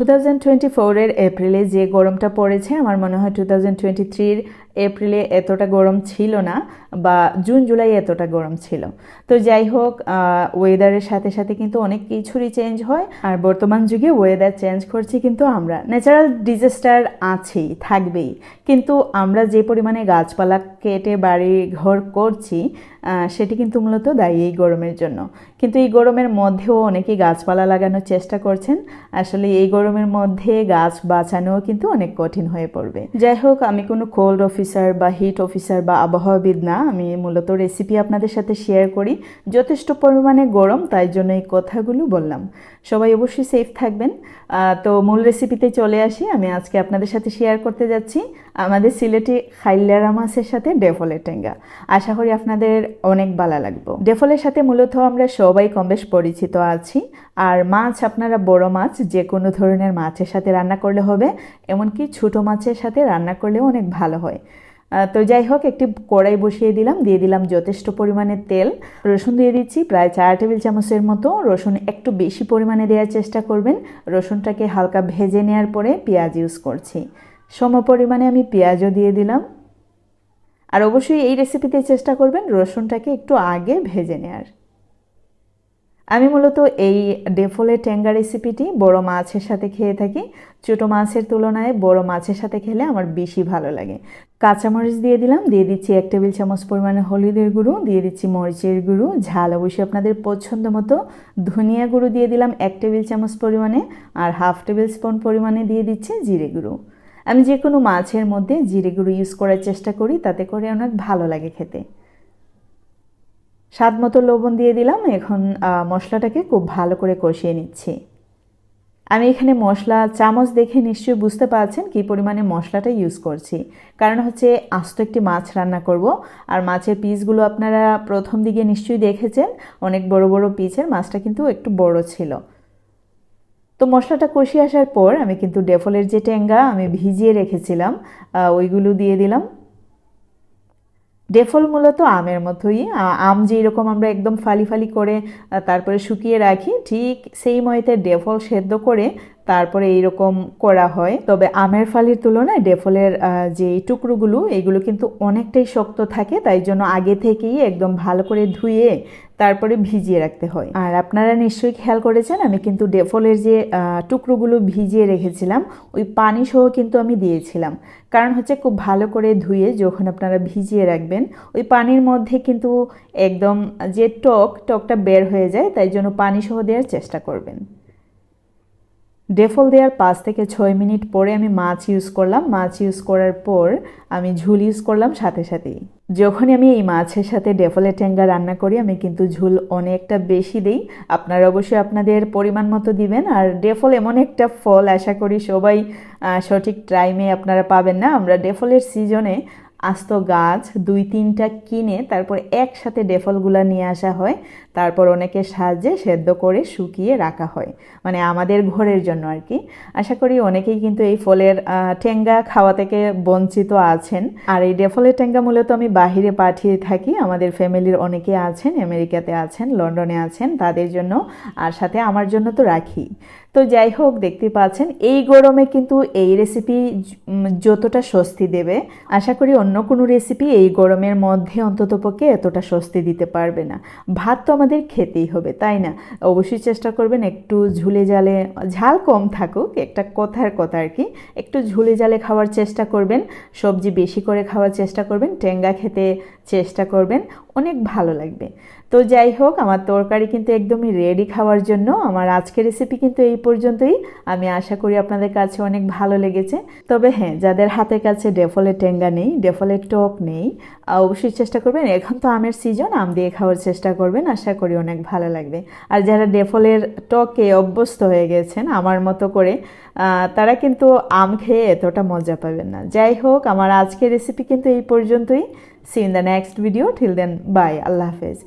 Two thousand twenty ফোরের এপ্রিলে যে গরমটা পড়েছে, আমার মনে হয় টু থাউজেন্ড টোয়েন্টি থ্রির এপ্রিলে এতটা গরম ছিল না বা জুন, জুলাই এতটা গরম ছিল। তো যাই হোক ওয়েদারের সাথে সাথে কিন্তু অনেক কিছুরই চেঞ্জ হয়। আর বর্তমান যুগে ওয়েদার চেঞ্জ করছি কিন্তু আমরা। ন্যাচারাল ডিজাস্টার আছেই, থাকবেই। কিন্তু আমরা যে পরিমাণে গাছপালা কেটে বাড়ি ঘর করছি সেটি কিন্তু মূলত দায়ী এই গরমের জন্য। কিন্তু এই গরমের মধ্যেও অনেকেই গাছপালা লাগানোর চেষ্টা করছেন। আসলে এই গরমের মধ্যে গাছ বাঁচানো কিন্তু অনেক কঠিন হয়ে পড়বে। যাই হোক, আমি কোনো কোল্ড অফিসার বা হিট অফিসার বা আবহাওয়াবিদ না, আমি মূলত রেসিপি আপনাদের সাথে শেয়ার করি। যথেষ্ট পরিমাণে গরম, তাই জন্য এই কথাগুলো বললাম। সবাই অবশ্যই সেফ থাকবেন। তো মূল রেসিপিতে চলে আসি। আমি আজকে আপনাদের সাথে শেয়ার করতে যাচ্ছি। আমাদের সিলেটি খাইলারা মাছের সাথে ডেফলের টেঙ্গা আশা করি আপনাদের অনেক ভালো লাগবে। ডেফলের সাথে মূলত আমরা সবাই কম বেশ পরিচিত আছি। আর মাছ, আপনারা বড় মাছ যে কোনো ধরনের মাছের সাথে রান্না করলে হবে। এমনকি ছোটো মাছের সাথে রান্না করলেও অনেক ভালো হয়। তো যাই হোক, একটি কড়াই বসিয়ে দিলাম, দিয়ে দিলাম যথেষ্ট পরিমাণে তেল। রসুন দিয়ে দিচ্ছি প্রায় চার টেবিল চামচের মতো। রসুন একটু বেশি পরিমাণে দেওয়ার চেষ্টা করবেন। রসুনটাকে হালকা ভেজে নেওয়ার পরে পেঁয়াজ ইউজ করছি। সম পরিমাণে আমি পেঁয়াজও দিয়ে দিলাম। আর অবশ্যই এই রেসিপিতে চেষ্টা করবেন রসুনটাকে একটু আগে ভেজে নেওয়ার আমি মূলত এই ডেফলে ট্যাঙ্গা রেসিপিটি বড় মাছের সাথে খেয়ে থাকি। ছোটো মাছের তুলনায় বড় মাছের সাথে খেলে আমার বেশি ভালো লাগে। কাঁচামরিচ দিয়ে দিলাম, দিয়ে দিচ্ছি এক টেবিল চামচ পরিমাণে হলুদের গুঁড়ো, দিয়ে দিচ্ছি মরিচের গুঁড়ো, ঝাল অবশ্যই আপনাদের পছন্দ মতো। ধনিয়া গুঁড়ো দিয়ে দিলাম এক টেবিল চামচ পরিমাণে আর হাফ টেবিল স্পুন পরিমাণে দিয়ে দিচ্ছি জিরে গুঁড়ো। আমি যে কোনো মাছের মধ্যে জিরে গুঁড়ো ইউজ করার চেষ্টা করি, তাতে করে অনেক ভালো লাগে খেতে। স্বাদ মতো লবণ দিয়ে দিলাম, এখন মশলাটাকে খুব ভালো করে কষিয়ে নিচ্ছি। আমি এখানে মশলা, চামচ দেখে নিশ্চয়ই বুঝতে পারছেন কী পরিমাণে মশলাটা ইউজ করছি। কারণ হচ্ছে আস্ত একটি মাছ রান্না করব, আর মাছের পিসগুলো আপনারা প্রথম দিকে নিশ্চয়ই দেখেছেন, অনেক বড় বড় পিসের মাছটা কিন্তু একটু বড় ছিল। তো মশলাটা কষিয়ে আসার পর আমি কিন্তু ডেফলের যে টেঙ্গা আমি ভিজিয়ে রেখেছিলাম ওইগুলো দিয়ে দিলাম। ডেফল মূলত আমের মতোই। আম যেই রকম আমরা একদম ফালি ফালি করে তারপরে শুকিয়ে রাখি, ঠিক সেই ময়তে ডেফল সেদ্ধ করে তারপরে এইরকম করা হয়। তবে আমের ফালির তুলনায় ডেফলের যে টুকরোগুলো, এগুলো কিন্তু অনেকটাই শক্ত থাকে, তাই জন্য আগে থেকেই একদম ভালো করে ধুয়ে তারপরে ভিজিয়ে রাখতে হয়। আর আপনারা নিশ্চয়ই খেয়াল করেছেন, আমি কিন্তু ডেফলের যে টুকরোগুলো ভিজিয়ে রেখেছিলাম, ওই পানি সহ কিন্তু আমি দিয়েছিলাম। কারণ হচ্ছে খুব ভালো করে ধুয়ে যখন আপনারা ভিজিয়ে রাখবেন, ওই পানির মধ্যে কিন্তু একদম যে টক, টকটা বের হয়ে যায়, তাই জন্য পানি সহ দেওয়ার চেষ্টা করবেন। ডেফল দেওয়ার পাঁচ থেকে ছয় মিনিট পরে আমি মাছ ইউজ করলাম। মাছ ইউজ করার পর আমি ঝুল ইউজ করলাম সাথে সাথেই। যখনই আমি এই মাছের সাথে ডেফলের ট্যাঙ্গা রান্না করি, আমি কিন্তু ঝুল অনেকটা বেশি দিই। আপনারা অবশ্যই আপনাদের পরিমাণ মতো দিবেন। আর ডেফল এমন একটা ফল, আশা করি সবাই সঠিক টাইমে আপনারা পাবেন না। আমরা ডেফলের সিজনে আস্ত গাছ দুই তিনটা কিনে তারপর একসাথে ডেফলগুলা নিয়ে আসা হয়। তারপর অনেকের সাহায্যে সেদ্ধ করে শুকিয়ে রাখা হয় মানে আমাদের ঘরের জন্য আর কি। আশা করি অনেকেই কিন্তু এই ফলের ঠেঙ্গা খাওয়া থেকে বঞ্চিত আছেন। আর এই ডেফলের ঠেঙ্গা মূলত আমি বাহিরে পাঠিয়ে থাকি, আমাদের ফ্যামিলির অনেকে আছেন, আমেরিকাতে আছেন, লন্ডনে আছেন, তাদের জন্য আর সাথে আমার জন্য তো রাখি। তো যাই হোক, দেখতে পাচ্ছেন, এই গরমে কিন্তু এই রেসিপি যতটা স্বস্তি দেবে, আশা করি অন্য কোনো রেসিপি এই গরমের মধ্যে অন্ততপক্ষে এতটা স্বস্তি দিতে পারবে না। ভাত তো আমাদের খেতেই হবে, তাই না? অবশ্যই চেষ্টা করবেন একটু ঝুলে জালে, ঝাল কম থাকুক, একটা কথার কথা আর কি, একটু ঝুলে জালে খাওয়ার চেষ্টা করবেন, সবজি বেশি করে খাওয়ার চেষ্টা করবেন টেঙ্গা খেতে চেষ্টা করবেন অনেক ভালো লাগবে। তো যাই হোক, আমার তরকারি কিন্তু একদমই রেডি খাওয়ার জন্য। আমার আজকের রেসিপি কিন্তু এই পর্যন্তই। আমি আশা করি আপনাদের কাছে অনেক ভালো লেগেছে। তবে হ্যাঁ যাদের হাতের কাছে ডেফলের টেঙ্গা নেই ডেফলের টক নেই অবশ্যই চেষ্টা করবেন। এখন তো আমের সিজন আম দিয়ে খাওয়ার চেষ্টা করবেন। আশা করি অনেক ভালো লাগবে। আর যারা ডেফলের টকে অভ্যস্ত হয়ে গেছেন, আমার মতো করে তারা কিন্তু আম খেয়ে এতটা মজা পাবেন না। যাই হোক, আমার আজকের রেসিপি কিন্তু এই পর্যন্তই। See you in the next video. Till then, bye. Allah Hafiz.